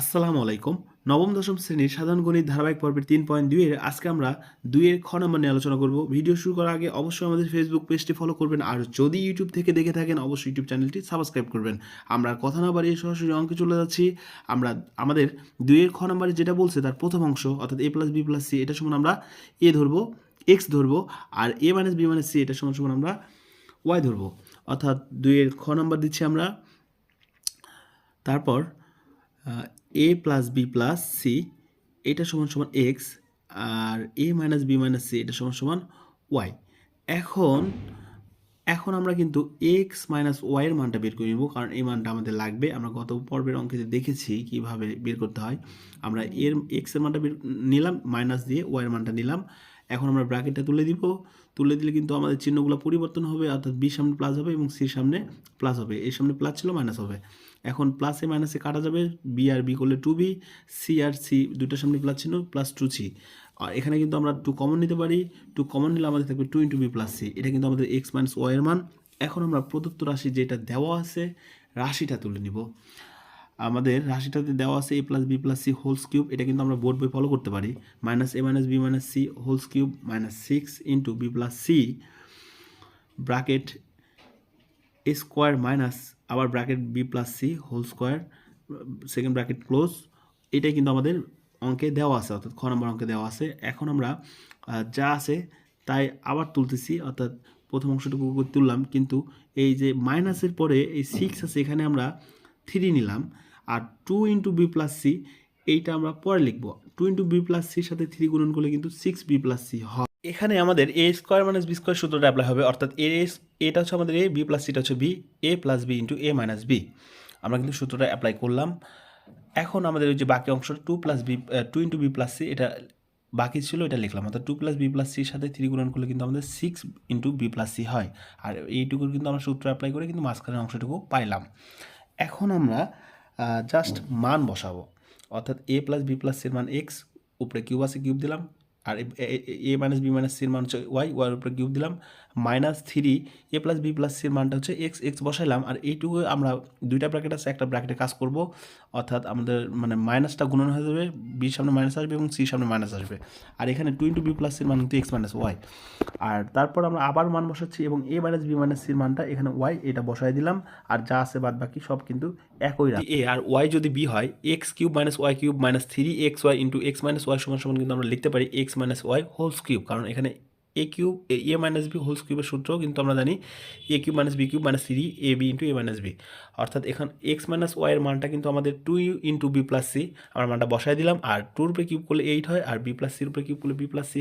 আসসালামু আলাইকুম। নবম, দশম শ্রেণির সাধারণ গণিত ধারাবাহিক পর্বের তিন পয়েন্ট দুইয়ের আজকে আমরা দুইয়ের খ নম্বর নিয়ে আলোচনা করব। ভিডিও শুরু করার আগে অবশ্যই আমাদের ফেসবুক পেজটি ফলো করবেন। আর যদি ইউটিউব থেকে দেখে থাকেন, অবশ্যই ইউটিউব চ্যানেলটি সাবস্ক্রাইব করবেন। আমরা কথা না বাড়িয়ে সরাসরি অঙ্কে চলে যাচ্ছি। আমরা, আমাদের দুইয়ের খ নম্বরে যেটা বলছে, তার প্রথম অংশ, অর্থাৎ A plus B plus C এটা সমান আমরা এ ধরবো এক্স ধরবো, আর A minus B minus C এটা সমান সমান আমরা ওয়াই ধরবো। অর্থাৎ দুইয়ের খ নম্বর দিচ্ছি আমরা। তারপর A plus B plus C এটা সমান সমান X R A minus B minus C এটা সমান সমান ওয়াই এখন এখন আমরা কিন্তু এক্স মাইনাস ওয়াইয়ের মানটা বের করে নেব, কারণ এই মানটা আমাদের লাগবে। আমরা গত পর্বের অঙ্কেতে দেখেছি কীভাবে বের করতে হয়। আমরা এর এক্সের মানটা বের নিলাম মাইনাস দিয়ে ওয়াইয়ের মানটা নিলাম। এখন আমরা ব্র্যাকেটটা তুলে দিব। তুলে দিলে কিন্তু আমাদের চিহ্নগুলো পরিবর্তন হবে, অর্থাৎ বি সামনে প্লাস হবে এবং সির সামনে প্লাস হবে। এর সামনে প্লাস ছিল মাইনাস হবে। এখন প্লাসে মাইনাসে কাটা যাবে। বি আর বি করলে টু বি সি আর সি দুটোর সামনে প্লাস ছিল প্লাস টু সি আর এখানে কিন্তু আমরা টু কমন নিতে পারি। টু কমন নিলে আমাদের থাকবে two into B plus C এটা কিন্তু আমাদের এক্স মাইনাস ওয়াইয়ের মান। এখন আমরা প্রদত্ত রাশি যেটা দেওয়া আছে, রাশিটা তুলে নিব। আমাদের রাশিটাতে দেওয়া আছে A plus B plus C whole's cube এটা কিন্তু আমরা বোর্ড বই ফলো করতে পারি। Minus A minus B minus C whole's cube minus six into B plus C bracket A square minus আবার bracket B plus C whole square second bracket close এটাই কিন্তু আমাদের অঙ্কে দেওয়া আছে, অর্থাৎ খ নম্বর অঙ্কে দেওয়া আছে। এখন আমরা যা আছে তাই আবার তুলতেছি, অর্থাৎ প্রথম অংশটুকু তুললাম, কিন্তু এই যে মাইনাসের পরে এই সিক্স আছে, এখানে আমরা থ্রি নিলাম, আর two into B plus C এইটা আমরা পরে লিখব। টু ইন্টু বি প্লাস সির সাথে থ্রি গুণন করলে কিন্তু সিক্স বি প্লাস সি হয়। এখানে আমাদের A square minus B square সূত্রটা অ্যাপ্লাই হবে, অর্থাৎ এ এটা হচ্ছে আমাদের এ বি প্লাস সিটা হচ্ছে B A plus B into A minus B আমরা কিন্তু সূত্রটা অ্যাপ্লাই করলাম। এখন আমাদের ওই যে বাকি অংশটা two plus B two into B plus C এটা বাকি ছিল, এটা লিখলাম। অর্থাৎ টু প্লাস বি প্লাস সির সাথে থ্রি গুণন করলে কিন্তু আমাদের six into B plus C হয়। আর এইটুকুর কিন্তু আমরা সূত্র অ্যাপ্লাই করে কিন্তু মাঝখানের অংশটুকু পাইলাম। এখন আমরা জাস্ট মান বসাবো। অর্থাৎ এ প্লাস বি প্লাস সির মান এক্স উপরে কিউব আছে কিউব দিলাম। আর এ মাইনাস বি মাইনাস সির মান হচ্ছে ওয়াই ওয়ার উপরে কিউব দিলাম minus three A plus B plus সির মানটা হচ্ছে এক্স এক্স বসাইলাম, আর এইটুকু আমরা দুইটা ব্র্যাকেট আছে, একটা ব্র্যাকেটে কাজ করব, অর্থাৎ আমাদের মানে মাইনাসটা গুণন হয়ে যাবে বির সামনে মাইনাস আসবে এবং সির সামনে মাইনাস আসবে। আর এখানে টু ইন্টু বি প্লাস সির মান কিন্তু এক্স মাইনাস ওয়াই আর তারপর আমরা আবার মান বসাচ্ছি এবং এ মাইনাস বি মাইনাস সির মানটা এখানে ওয়াই এটা বসাই দিলাম, আর যা আছে বাদ বাকি সব কিন্তু একই রাখি এ আর ওয়াই যদি বি হয় X cube minus Y cube minus three X Y into X minus Y সমান সমান কিন্তু আমরা লিখতে পারি X minus Y whole cube কারণ এখানে A cube A minus B whole কিউবের সূত্রও কিন্তু আমরা জানি A cube minus B cube minus three A B into A minus B অর্থাৎ এখানে এক্স মাইনাস ওয়াইয়ের মানটা কিন্তু আমাদের two into B plus C আমরা মানটা বসায় দিলাম, আর টুর উপরে কিউব করলে এইট হয়, আর বি প্লাস সির উপরে কিউব করলে বি প্লাস সি